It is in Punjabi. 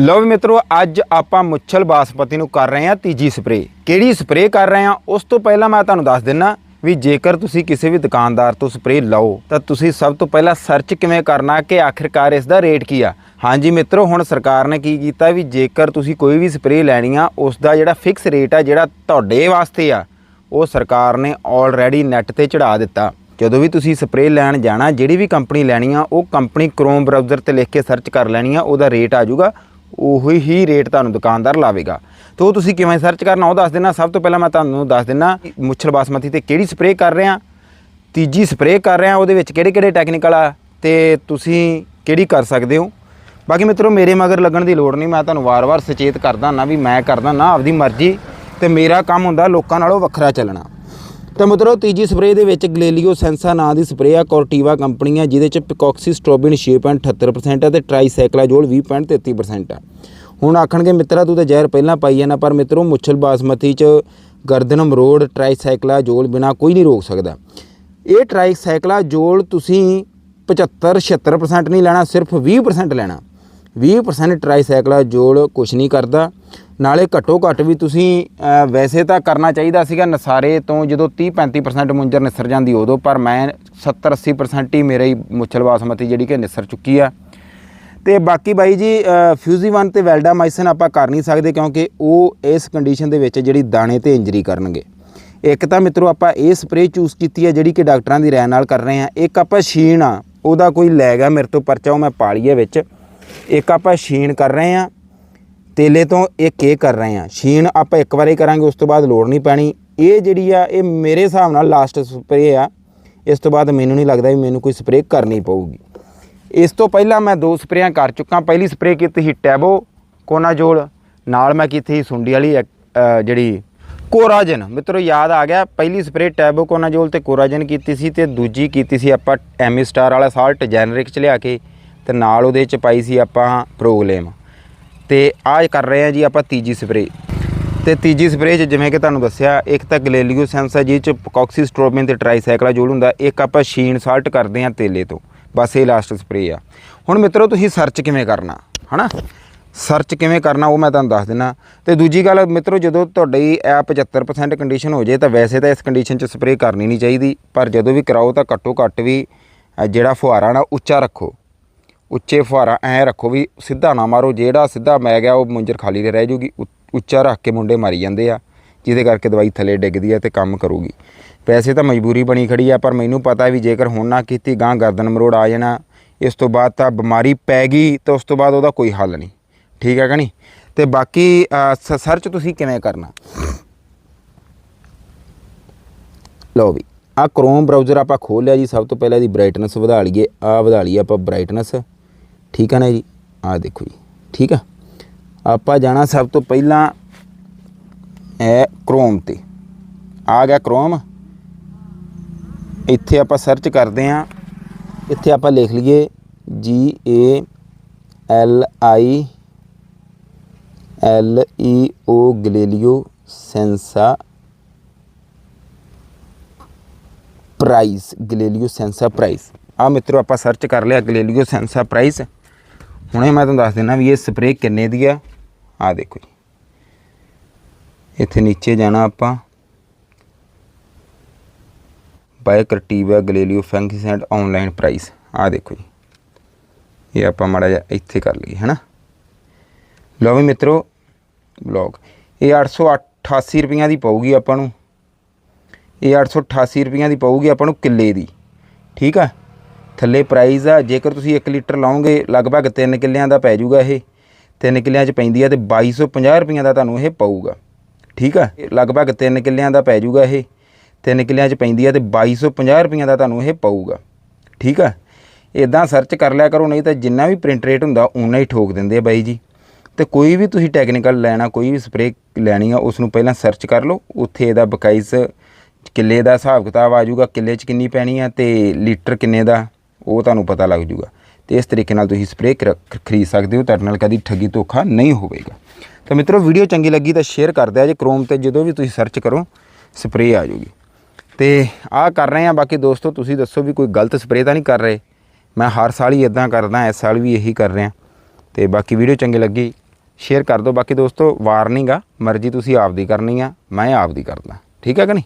ਲਓ ਮਿੱਤਰੋ, ਅੱਜ ਆਪਾਂ ਮੁੱਛਲ ਬਾਸਪਤੀ ਨੂੰ ਕਰ ਰਹੇ ਹਾਂ ਤੀਜੀ ਸਪਰੇ ਕਿਹੜੀ ਸਪਰੇ ਕਰ ਰਹੇ ਹਾਂ? ਉਸ ਤੋਂ ਪਹਿਲਾਂ ਮੈਂ ਤੁਹਾਨੂੰ ਦੱਸ ਦਿੰਨਾ ਵੀ ਜੇਕਰ ਤੁਸੀਂ ਕਿਸੇ ਵੀ ਦੁਕਾਨਦਾਰ ਤੋਂ ਸਪਰੇ ਲਓ, ਤਾਂ ਤੁਸੀਂ ਸਭ ਤੋਂ ਪਹਿਲਾਂ ਸਰਚ ਕਿਵੇਂ ਕਰਨਾ, ਕਿ ਆਖਿਰਕਾਰ ਇਸ ਦਾ ਰੇਟ ਕੀ ਆ? ਹਾਂਜੀ ਮਿੱਤਰੋ, ਹੁਣ ਸਰਕਾਰ ਨੇ ਕੀ ਕੀਤਾ ਵੀ ਜੇਕਰ ਤੁਸੀਂ ਕੋਈ ਵੀ ਸਪਰੇ ਲੈਣੀ ਆ, ਉਸ ਦਾ ਜਿਹੜਾ ਫਿਕਸ ਰੇਟ ਆ, ਜਿਹੜਾ ਤੁਹਾਡੇ ਵਾਸਤੇ ਆ, ਉਹ ਸਰਕਾਰ ਨੇ ਆਲਰੇਡੀ ਨੈਟ ਤੇ ਚੜਾ ਦਿੱਤਾ। ਜਦੋਂ ਵੀ ਤੁਸੀਂ ਸਪਰੇ ਲੈਣ ਜਾਣਾ, ਜਿਹੜੀ ਵੀ ਕੰਪਨੀ ਲੈਣੀ ਆ, ਉਹ ਕੰਪਨੀ ਕ੍ਰੋਮ ਬ੍ਰਾਊਜ਼ਰ ਤੇ ਲਿਖ ਕੇ ਸਰਚ ਕਰ ਲੈਣੀ ਆ, ਉਹਦਾ ਰੇਟ ਆ ਜਾਊਗਾ। ਉਹੀ ਹੀ ਰੇਟ ਤੁਹਾਨੂੰ ਦੁਕਾਨਦਾਰ ਲਾਵੇਗਾ। ਤੇ ਉਹ ਤੁਸੀਂ ਕਿਵੇਂ ਸਰਚ ਕਰਨਾ, ਉਹ ਦੱਸ ਦੇਣਾ ਸਭ ਤੋਂ ਪਹਿਲਾਂ ਮੈਂ ਤੁਹਾਨੂੰ ਦੱਸ ਦਿੰਨਾ ਕਿ ਮੁੱਛਲ ਬਾਸਮਤੀ ਤੇ ਕਿਹੜੀ ਸਪਰੇਅ ਕਰ ਰਹੇ ਆ। ਤੀਜੀ ਸਪਰੇਅ ਕਰ ਰਹੇ ਆ, ਉਹਦੇ ਵਿੱਚ ਕਿਹੜੇ ਕਿਹੜੇ ਟੈਕਨੀਕਲ ਆ ਤੇ ਤੁਸੀਂ ਕਿਹੜੀ ਕਰ ਸਕਦੇ ਹੋ। ਬਾਕੀ ਮਿੱਤਰੋ, ਮੇਰੇ ਮਗਰ ਲੱਗਣ ਦੀ ਲੋੜ ਨਹੀਂ, ਮੈਂ ਤੁਹਾਨੂੰ ਵਾਰ-ਵਾਰ ਸੁਚੇਤ ਕਰਦਾ ਨਾ ਵੀ ਮੈਂ ਕਰਦਾ ਨਾ, ਆਪਦੀ ਮਰਜ਼ੀ ਤੇ ਮੇਰਾ ਕੰਮ ਹੁੰਦਾ ਲੋਕਾਂ ਨਾਲੋਂ ਵੱਖਰਾ ਚੱਲਣਾ। ਤਾਂ ਮਿੱਤਰੋ, ਤੀਜੀ ਸਪਰੇਅ ਦੇ ਵਿੱਚ ਗਲੇਲੀਓ ਸੈਂਸਾ ਨਾਂ ਦੀ ਸਪਰੇਅ ਆ, ਕੋਰਟੀਵਾ ਕੰਪਨੀ ਆ, ਜਿਹਦੇ ਚ ਪਿਕੌਕਸੀ ਸਟ੍ਰੋਬਿਨ 6.78% ਹੈ ਤੇ ਟ੍ਰਾਈਸਾਈਕਲਾਜੋਲ 20.33% ਆ। ਹੁਣ ਆਖਣਗੇ, ਮਿੱਤਰਾ, ਤੂੰ ਤਾਂ ਜ਼ਹਿਰ ਪਹਿਲਾਂ ਪਾਈ ਜਾਣਾ, ਪਰ ਮਿੱਤਰੋ, ਮੁੱਛਲ ਬਾਸਮਤੀ ਚ ਗਰਦਨ ਮਰੋੜ ਟ੍ਰਾਈਸਾਈਕਲਾਜੋਲ ਬਿਨਾ ਕੋਈ ਨਹੀਂ ਰੋਕ ਸਕਦਾ। ਇਹ ਟ੍ਰਾਈਸਾਈਕਲਾਜੋਲ ਤੁਸੀਂ 75 76% ਨਹੀਂ ਲੈਣਾ, ਸਿਰਫ 20% ਲੈਣਾ। 20% ਟ੍ਰਾਈਸਾਈਕਲਾਜੋਲ ਕੁਝ ਨਹੀਂ ਕਰਦਾ। ਨਾਲੇ ਘੱਟੋ ਘੱਟ ਵੀ ਤੁਸੀਂ ਵੈਸੇ ਤਾਂ ਕਰਨਾ ਚਾਹੀਦਾ ਸੀਗਾ ਨਸਾਰੇ ਤੋਂ ਜਦੋਂ 30 35% ਮੁੰਜਰ ਨਿਸਰ ਜਾਂਦੀ, ਉਦੋਂ ਪਰ ਮੈਂ 70 80% ਹੀ ਮੇਰੇ ਹੀ ਮੁੱਛਲ ਬਾਸਮਤੀ ਜਿਹੜੀ ਕਿ ਨਿਸਰ ਚੁੱਕੀ ਆ। ਤੇ ਬਾਕੀ ਬਾਈ ਜੀ ਫਿਊਜ਼ੀਵਨ 1 ਤੇ ਵੈਲਡਾਮਾਈਸਿਨ ਆਪਾਂ ਕਰ ਨਹੀਂ ਸਕਦੇ ਕਿਉਂਕਿ ਉਹ ਇਸ ਕੰਡੀਸ਼ਨ ਦੇ ਵਿੱਚ ਜਿਹੜੀ ਦਾਣੇ ਤੇ ਇੰਜਰੀ ਕਰਨਗੇ। ਇੱਕ ਤਾਂ ਮਿੱਤਰੋ ਆਪਾਂ ਇਹ ਸਪਰੇਅ ਚੂਜ਼ ਕੀਤੀ ਹੈ ਜਿਹੜੀ ਕਿ ਡਾਕਟਰਾਂ ਦੀ ਰਾਏ ਨਾਲ ਕਰ ਰਹੇ ਆ ਇੱਕ ਆਪਾਂ ਸ਼ੀਨ ਆ, ਉਹਦਾ ਕੋਈ ਲੈ ਗਿਆ ਮੇਰੇ ਤੋਂ, ਪਰਚਾ ਉਹ ਮੈਂ ਪਾਲੀਏ ਵਿੱਚ। ਇੱਕ ਆਪਾਂ ਛੀਣ ਕਰ ਰਹੇ ਆ ਤੇਲੇ ਤੋਂ ਇਹ ਕੇ ਕਰ ਰਹੇ ਆ ਛੀਣ ਆਪਾਂ ਇੱਕ ਵਾਰੀ ਕਰਾਂਗੇ ਉਸ ਤੋਂ ਬਾਅਦ ਲੋੜ ਨਹੀਂ ਪੈਣੀ। ਇਹ ਜਿਹੜੀ ਆ ਇਹ ਮੇਰੇ ਹਿਸਾਬ ਨਾਲ ਲਾਸਟ ਸਪਰੇਅ ਆ। ਇਸ ਤੋਂ ਬਾਅਦ ਮੈਨੂੰ ਨਹੀਂ ਲੱਗਦਾ ਵੀ ਮੈਨੂੰ ਕੋਈ ਸਪਰੇਅ ਕਰਨੀ ਪਊਗੀ। ਇਸ ਤੋਂ ਪਹਿਲਾਂ ਮੈਂ ਦੋ ਸਪਰੇਆਂ ਕਰ ਚੁੱਕਾ। ਪਹਿਲੀ ਸਪਰੇਅ ਕੀਤੀ ਸੀ ਟੈਬੋ ਕੋਨਾਜੋਲ ਨਾਲ ਮੈਂ ਕੀਤੀ ਸੀ ਸੁੰਡੀ ਵਾਲੀ ਇੱਕ, ਜਿਹੜੀ ਕੋਰਾਜਨ। ਮਿੱਤਰੋ ਯਾਦ ਆ ਗਿਆ ਪਹਿਲੀ ਸਪਰੇਅ ਟੈਬੋ ਕੋਨਾਜੋਲ ਤੇ ਕੋਰਾਜਨ ਕੀਤੀ ਸੀ ਤੇ ਦੂਜੀ ਕੀਤੀ ਸੀ ਆਪਾਂ ਐਮੀ ਸਟਾਰ ਵਾਲਾ ਸਾਲਟ ਜੈਨਰਿਕ ਚ ਲਿਆ ਕੇ ਤੇ ਨਾਲ ਉਹਦੇ ਚ ਪਾਈ ਸੀ ਆਪਾਂ ਪ੍ਰੋਗਲੇਮ। ਤੇ ਆਹ ਕਰ ਰਹੇ ਆ ਜੀ ਆਪਾਂ ਤੀਜੀ ਸਪਰੇਅ। ਤੇ ਤੀਜੀ ਸਪਰੇਅ 'ਚ ਜਿਵੇਂ ਕਿ ਤੁਹਾਨੂੰ ਦੱਸਿਆ, ਇੱਕ ਤਾਂ ਗਲੇਲੀਓ ਸੈਂਸ ਆ ਜਿਹ 'ਚ ਪਕੌਕਸੀਸਟ੍ਰੋਬਿਨ ਤੇ ਟ੍ਰਾਈਸਾਈਕਲਾ ਜੋਲ ਹੁੰਦਾ, ਇੱਕ ਆਪਾਂ ਸ਼ੀਨ ਸਾਲਟ ਕਰਦੇ ਆ ਤੇਲੇ ਤੋਂ। ਬਸ ਇਹ ਲਾਸਟ ਸਪਰੇਅ ਆ। ਹੁਣ ਮਿੱਤਰੋ ਤੁਸੀਂ ਸਰਚ ਕਿਵੇਂ ਕਰਨਾ, ਹਨਾ? ਸਰਚ ਕਿਵੇਂ ਕਰਨਾ ਉਹ ਮੈਂ ਤੁਹਾਨੂੰ ਦੱਸ ਦਿੰਨਾ। ਤੇ ਦੂਜੀ ਗੱਲ ਮਿੱਤਰੋ, ਜਦੋਂ ਤੁਹਾਡੀ ਇਹ 75% ਕੰਡੀਸ਼ਨ ਹੋ ਜੇ ਤਾਂ ਵੈਸੇ ਤਾਂ ਇਸ ਕੰਡੀਸ਼ਨ 'ਚ ਸਪਰੇਅ ਕਰਨੀ ਨਹੀਂ ਚਾਹੀਦੀ, ਪਰ ਜਦੋਂ ਵੀ ਕਰਾਓ ਤਾਂ ਘੱਟੋ ਘੱਟ ਵੀ ਜਿਹੜਾ ਫੁਹਾਰਾ ਨਾ ਉੱਚਾ ਰੱਖੋ। ਉੱਚੇ ਫੁਹਾਰਾ ਐ ਰੱਖੋ ਵੀ ਸਿੱਧਾ ਨਾ ਮਾਰੋ, ਜਿਹੜਾ ਸਿੱਧਾ ਮੈਂ ਗਿਆ ਉਹ ਮੁੰਜਰ ਖਾਲੀ ਤੇ ਰਹਿ ਜੂਗੀ, ਉ- ਉੱਚਾ ਰੱਖ ਕੇ ਮੁੰਡੇ ਮਾਰੀ ਜਾਂਦੇ ਆ, ਜਿਹਦੇ ਕਰਕੇ ਦਵਾਈ ਥੱਲੇ ਡਿੱਗਦੀ ਆ ਤੇ ਕੰਮ ਕਰੂਗੀ। ਪੈਸੇ ਤਾਂ ਮਜਬੂਰੀ ਬਣੀ ਖੜੀ ਆ, ਪਰ ਮੈਨੂੰ ਪਤਾ ਵੀ ਜੇਕਰ ਹੁਣ ਨਾ ਕੀਤੀ ਗਾਂ ਗਰਦਨ ਮਰੋੜ ਆ ਜਾਣਾ, ਇਸ ਤੋਂ ਬਾਅਦ ਤਾਂ ਬਿਮਾਰੀ ਪੈ ਗਈ ਤਾਂ ਉਸ ਤੋਂ ਬਾਅਦ ਉਹਦਾ ਕੋਈ ਹੱਲ ਨਹੀਂ। ਠੀਕ ਹੈ ਕਿ ਨਹੀਂ? ਤੇ ਬਾਕੀ ਸਰਚ ਤੁਸੀਂ ਕਿਵੇਂ ਕਰਨਾ? ਲਓ ਵੀ ਆ ਕ੍ਰੋਮ ਬ੍ਰਾਊਜ਼ਰ ਆਪਾਂ ਖੋਲ ਲਿਆ ਜੀ, ਸਭ ਤੋਂ ਪਹਿਲਾਂ ਇਹਦੀ ਬ੍ਰਾਈਟਨੈਸ ਵਧਾ ਲਈਏ ਆ ਵਧਾ ਲਈਏ ਆਪਾਂ ਬ੍ਰਾਈਟਨੈਸ ਠੀਕ ਹੈ ਨਾ ਜੀ? ਆ ਦੇਖੋ ਜੀ, ਠੀਕ ਆ? ਆਪਾਂ ਜਾਣਾ ਸਭ ਤੋਂ ਪਹਿਲਾਂ ਇਹ ਕ੍ਰੋਮ ਤੇ। ਆ ਗਿਆ ਕ੍ਰੋਮ ਇੱਥੇ ਆਪਾਂ ਸਰਚ ਕਰਦੇ ਆਂ। ਇੱਥੇ ਆਪਾਂ ਲਿਖ ਲਈਏ G A L I L E O Galileo sensa price Galileo sensa price ਆ ਮਿੱਤਰੋ, ਆਪਾਂ ਸਰਚ ਕਰ ਲਿਆ ਗਲੇਲੀਓ ਸੈਂਸਾ ਪ੍ਰਾਈਸ ਹੁਣੇ ਮੈਂ ਤੁਹਾਨੂੰ ਦੱਸ ਦਿੰਦਾ ਵੀ ਇਹ ਸਪਰੇਅ ਕਿੰਨੇ ਦੀ ਆ? ਆ ਦੇਖੋ ਜੀ। ਇੱਥੇ ਨੀਚੇ ਜਾਣਾ ਆਪਾਂ। Buy Corteva Galileo fungicide online price ਆ ਦੇਖੋ ਜੀ। ਇਹ ਆਪਾਂ ਮਾੜਾ ਜਿਹਾ ਇੱਥੇ ਕਰ ਲਈਏ, ਹੈਨਾ? ਲਓ ਵੀ ਮਿੱਤਰੋ ਬਲੌਗ ਇਹ 888 ਰੁਪਈਆਂ ਦੀ ਪਊਗੀ ਆਪਾਂ ਨੂੰ। ਇਹ 888 ਰੁਪਈਆਂ ਦੀ ਪਊਗੀ ਆਪਾਂ ਨੂੰ ਕਿੱਲੇ ਦੀ। ਠੀਕ ਆ? ਥੱਲੇ ਪ੍ਰਾਈਸ ਆ, ਜੇਕਰ ਤੁਸੀਂ 1 ਲੀਟਰ ਲਾਓਗੇ ਲਗਭਗ 3 ਕਿੱਲਿਆਂ ਦਾ ਪੈ ਜਾਊਗਾ ਇਹ। 3 ਕਿੱਲਿਆਂ 'ਚ ਪੈਂਦੀ ਆ ਤੇ 2250 ਰੁਪਈਆਂ ਦਾ ਤੁਹਾਨੂੰ ਇਹ ਪਊਗਾ। ਠੀਕ ਆ? ਲਗਭਗ 3 ਕਿੱਲਿਆਂ ਦਾ ਪੈ ਜਾਊਗਾ ਇਹ। 3 ਕਿੱਲਿਆਂ 'ਚ ਪੈਂਦੀ ਆ ਤੇ 2250 ਰੁਪਈਆਂ ਦਾ ਤੁਹਾਨੂੰ ਇਹ ਪਊਗਾ। ਠੀਕ ਆ? ਇਦਾਂ ਸਰਚ ਕਰ ਲਿਆ ਕਰੋ, ਨਹੀਂ ਤਾਂ ਜਿੰਨਾ ਵੀ ਪ੍ਰਿੰਟ ਰੇਟ ਹੁੰਦਾ ਉਨਾ ਹੀ ਠੋਕ ਦਿੰਦੇ ਆ ਬਾਈ ਜੀ। ਤੇ ਕੋਈ ਵੀ ਤੁਸੀਂ ਟੈਕਨੀਕਲ ਲੈਣਾ, ਕੋਈ ਵੀ ਸਪਰੇਅ ਲੈਣੀ ਆ ਉਸ ਨੂੰ ਪਹਿਲਾਂ ਸਰਚ ਕਰ ਲਓ। ਉੱਥੇ ਇਹਦਾ ਬਕਾਇਸ ਕਿੱਲੇ ਦਾ ਹਿਸਾਬ ਕਿਤਾਬ ਆ ਜਾਊਗਾ, ਕਿੱਲੇ 'ਚ ਕਿੰਨੀ ਪੈਣੀ ਆ ਤੇ ਲੀਟਰ ਕਿੰਨੇ ਦਾ। ਉਹ ਤੁਹਾਨੂੰ ਪਤਾ ਲੱਗ ਜੂਗਾ। ਤੇ ਇਸ ਤਰੀਕੇ ਨਾਲ ਤੁਸੀਂ ਸਪਰੇਅ ਖਰੀਦ ਸਕਦੇ ਹੋ, ਤੁਹਾਡੇ ਨਾਲ ਕਦੀ ਠੱਗੀ ਧੋਖਾ ਨਹੀਂ ਹੋਵੇਗਾ। ਤਾਂ ਮਿੱਤਰੋ ਵੀਡੀਓ ਚੰਗੀ ਲੱਗੀ ਤਾਂ ਸ਼ੇਅਰ ਕਰ ਦਿਆ ਜੇ ਕ੍ਰੋਮ ਤੇ ਜਦੋਂ ਵੀ ਤੁਸੀਂ ਸਰਚ ਕਰੋ ਸਪਰੇਅ ਆ ਜੂਗੀ। ਤੇ ਆਹ ਕਰ ਰਹੇ ਆ, ਬਾਕੀ ਦੋਸਤੋ, ਤੁਸੀਂ ਦੱਸੋ ਵੀ ਕੋਈ ਗਲਤ ਸਪਰੇਅ ਤਾਂ ਨਹੀਂ ਕਰ ਰਹੇ? ਮੈਂ ਹਰ ਸਾਲ ਹੀ ਇਦਾਂ ਕਰਦਾ, ਇਸ ਸਾਲ ਵੀ ਇਹੀ ਕਰ ਰਿਹਾ। ਤੇ ਬਾਕੀ ਵੀਡੀਓ ਚੰਗੀ ਲੱਗੀ ਸ਼ੇਅਰ ਕਰ ਦਿਓ। ਬਾਕੀ ਦੋਸਤੋ, ਵਾਰਨਿੰਗ ਆ, ਮਰਜ਼ੀ ਤੁਸੀਂ ਆਪਦੀ ਕਰਨੀ ਆ, ਮੈਂ ਆਪਦੀ ਕਰਦਾ। ਠੀਕ ਹੈ ਕਿ ਨਹੀਂ?